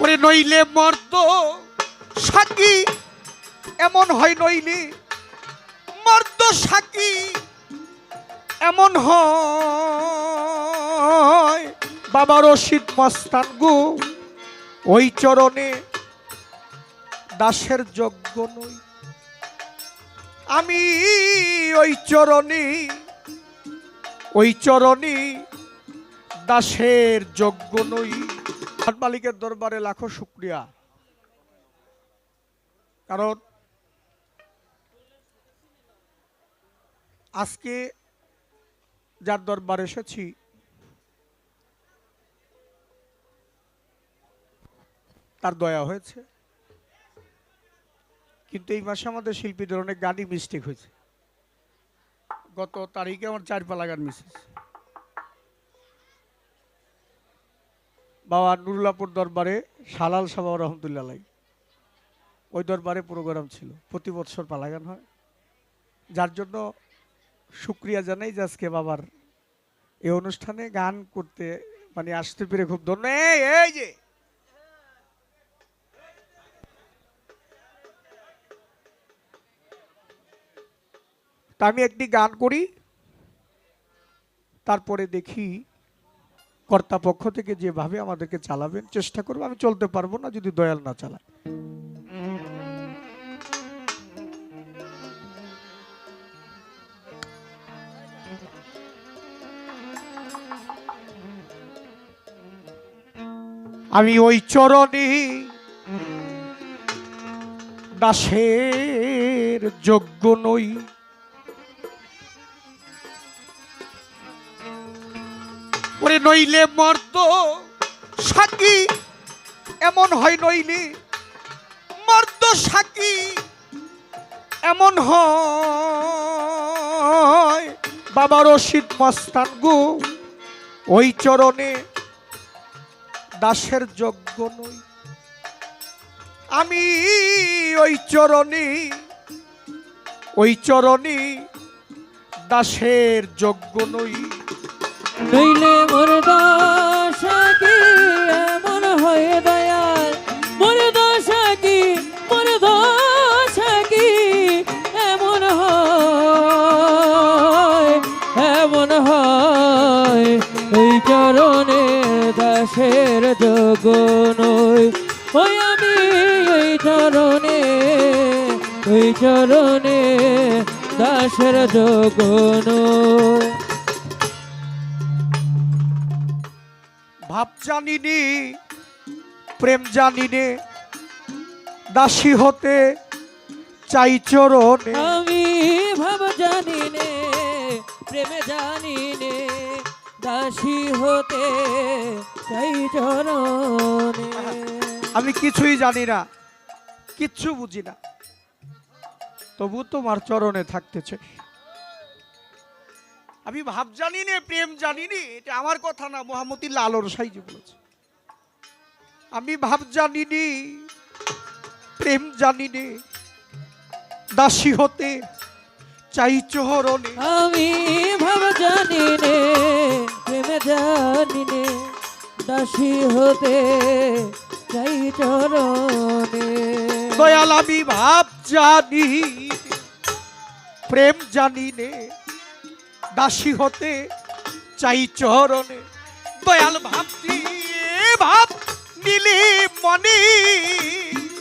ওরে নইলে মর্দ সাকি এমন হয় নইলে। মর্দ সাকি এমন হয়। বাবা রশিদ মস্তান গু, ওই চরণে দাসের যজ্ঞ নই। আমি ওই চরণে ওই চরণে দাসের যজ্ঞ নই। খান মালিকের দরবারে লাখো শুক্রিয়া। কারণ আজকে যার দরবার এসেছি, তার দয়া হয়েছে। কিন্তু এই মাসে আমাদের শিল্পীদের অনেক গানই মিস্টেক হয়েছে। গত তারিখে আমার চার পালা গান মিসেস বাবা নুরুল্লাপুর দরবারে সালাল সাবা রহমতুল্লাহ ওই দরবারে প্রোগ্রাম ছিল। প্রতি বছর পালাগান হয়। যার জন্য শুক্রিয়া জানাই যে আজকে বাবার এই অনুষ্ঠানে গান করতে মানে আসতে পেরে খুব ধন্য। এই, যে! তা আমি একটি গান করি। তারপরে দেখি কর্তাপক্ষ থেকে যেভাবে আমাদেরকে চালাবেন, চেষ্টা করব। আমি চলতে পারব না যদি দয়াল না চালায়। আমি ওই চরণে দাসের যোগ্য নই। ওরে নইলে মর্দ সাকি, এমন হয় নইলে। মর্দ সাকি, এমন হয়। বাবা রশিদ মস্তান গো, ওই চরণে দাসের যজ্ঞ নই। আমি ওই চরণে ওই চরণে দাসের যজ্ঞ নই। নইলে মোর দশা কি এমন হয়ে দয়াল? মোর দশা কি, মোর দশা কি এমন হয় এমন হয়? এই চরণে দাসের যোগ নই। ওই আমি এই চরণে ওই চরণে দাসের যোগ নই। ভাব জানিনি প্রেম জানিনে দাসী হতে চাই চরণে। আমি ভাব জানি নে প্রেমে জানি নে দাসী হতে চাই চরণে। আমি কিছুই জানি না কিচ্ছু বুঝি না। তবু তোমার চরণে থাকতে চাই। আমি ভাব জানি নে প্রেম জানি নে এটা আমার কথা না মোহাম্মদী লালর সাইজি বলেছে। আমি ভাব জানি জানিনি প্রেম জানি নে দাসী হতে চাই চরণে আমি ভাব জানি নে প্রেম জানি নে দাসী হতে চাই চরণে দয়াল আমি ভাব জানি প্রেম জানি নে দাসী হতে চাই চরণে। দয়াল ভাবতি ভাব নিলে মনে।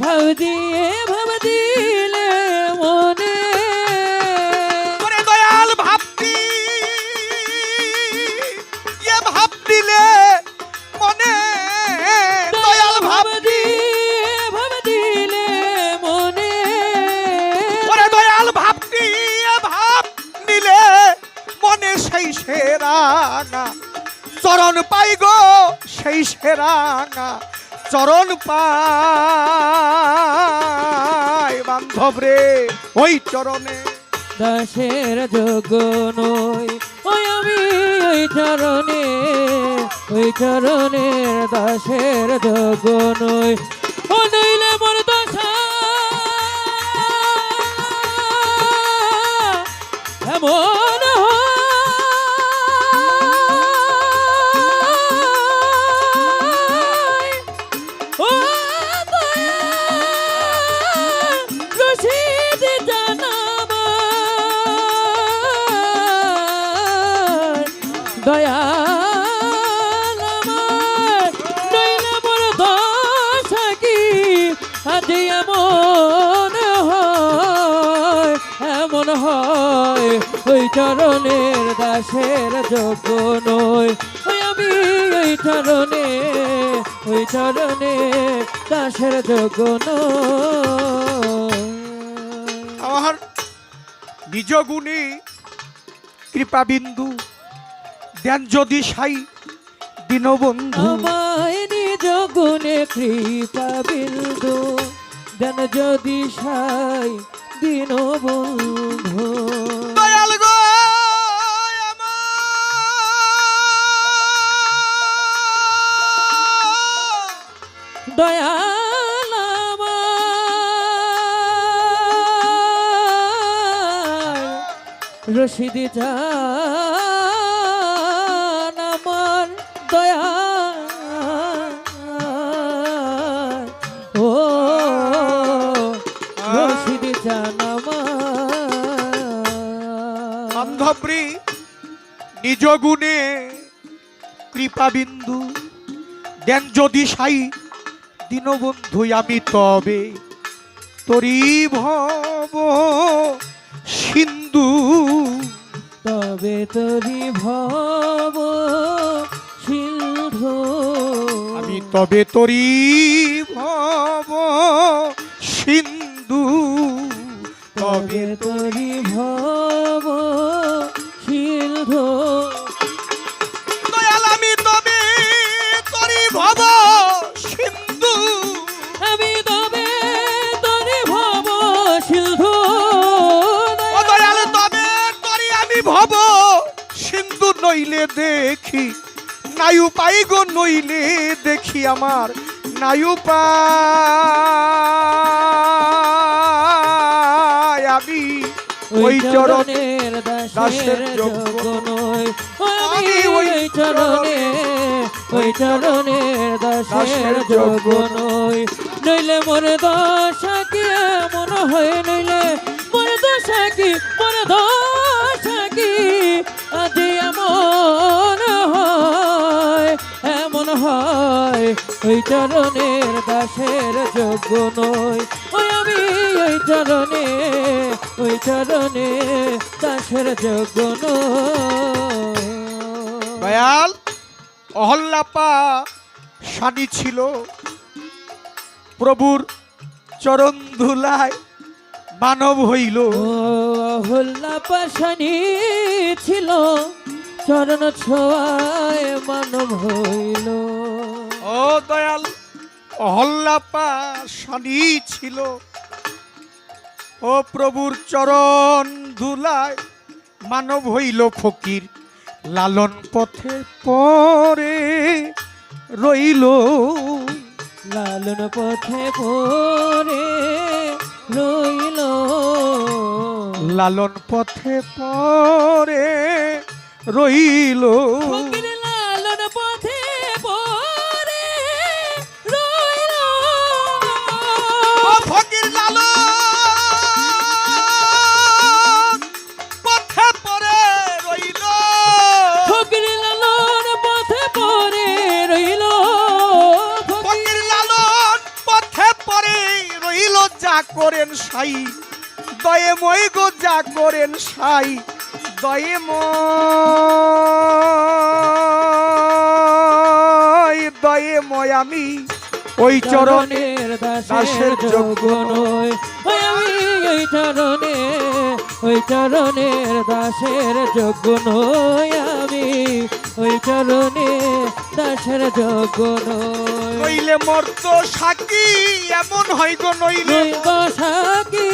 ভাব দিয়ে ভাব দিলে মনে। সেরাঙা চরণ পাই, বান্ধব রে, ওই চরণে। দাসের যোগ নই, ওই আমি ওই চরণে, ওই চরণের দাসের যোগ নই। ও নইলে মোর দশা, এমন হয়, এমন হয়, ওই চরণের দাসের যোগ্য নয় ওই আমি ওই চরণে ওই চরণে দাসের যোগ্য নয় আমার নিজ গুণে কৃপা বিন্দু দেন যদি সাই দীনবন্ধু। আমায় নিজ গুণে কৃপা বিন্দু। দেন যদি সাই দিন বন্ধু দয়াল গো। দয়াল রশিদি নিজ গুণে কৃপা বিন্দু দেন যদি সাই দীনবন্ধু আমি তবে। তরি ভব সিন্ধু তবে তরি ভব সিন্ধু। আমি তবে তরি ভব সিন্ধু তবে তবে তরি ভব নইলে দেখি নায়ু পাই গো নইলে দেখি আমার নায়ু পাই আমি ওই চরণে চরণের দাসের যোগ্য নই। আমি ওই চরণে ওই চরণের দাসের যোগ্য যোগ্য নই। নইলে মোর দশা কি এমন হয়? নইলে মোর দশা কি হয় ওই চরণের দাসের যোগ্য নই। ওই আমি ওই চরণে ওই চরণে দাসের যোগ্য নই। দয়াল অহল্লাপা সানি ছিল। প্রভুর চরণ ধুলায় মানব হইল। ও হল্লা পাশানি ছিল চরণ ছোঁয়ায় মানব হইল। ও দয়াল অহল্লাপা সানি ছিল। ও প্রভুর চরণ ধুলায় মানব হইল ফকির। লালন পথে পরে রইল। লালন পথে পরে রইল। লালন পথে পরে রইল। যা করেন সাই। দয়ে মই গো যা করেন সাই। দয়ে মই দয়ে ময় আমি ওই চরণের দাসের যোগ্য নয় ওই আমি ওই চরণের দাসের যোগ্য নয় আমি। ওই চরণে দাসের যোগ্য নইলে মর্ত সাকি এমন হয় গো নইলে। নই বসাকি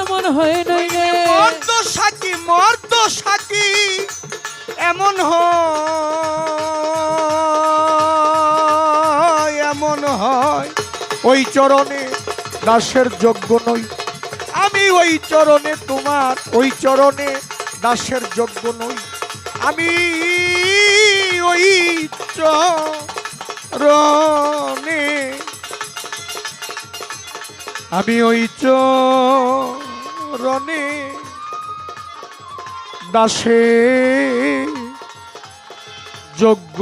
এমন হয় নইলে মর্ত সাকি মর্ত সাকি এমন হয় এমন হয়। ওই চরণে দাসের যোগ্য নই। ওই চরণে, তোমার ওই চরণে দাসের যোগ্য নই। আমি ওই চরণে। আমি ওই চরণে দাসে যোগ্য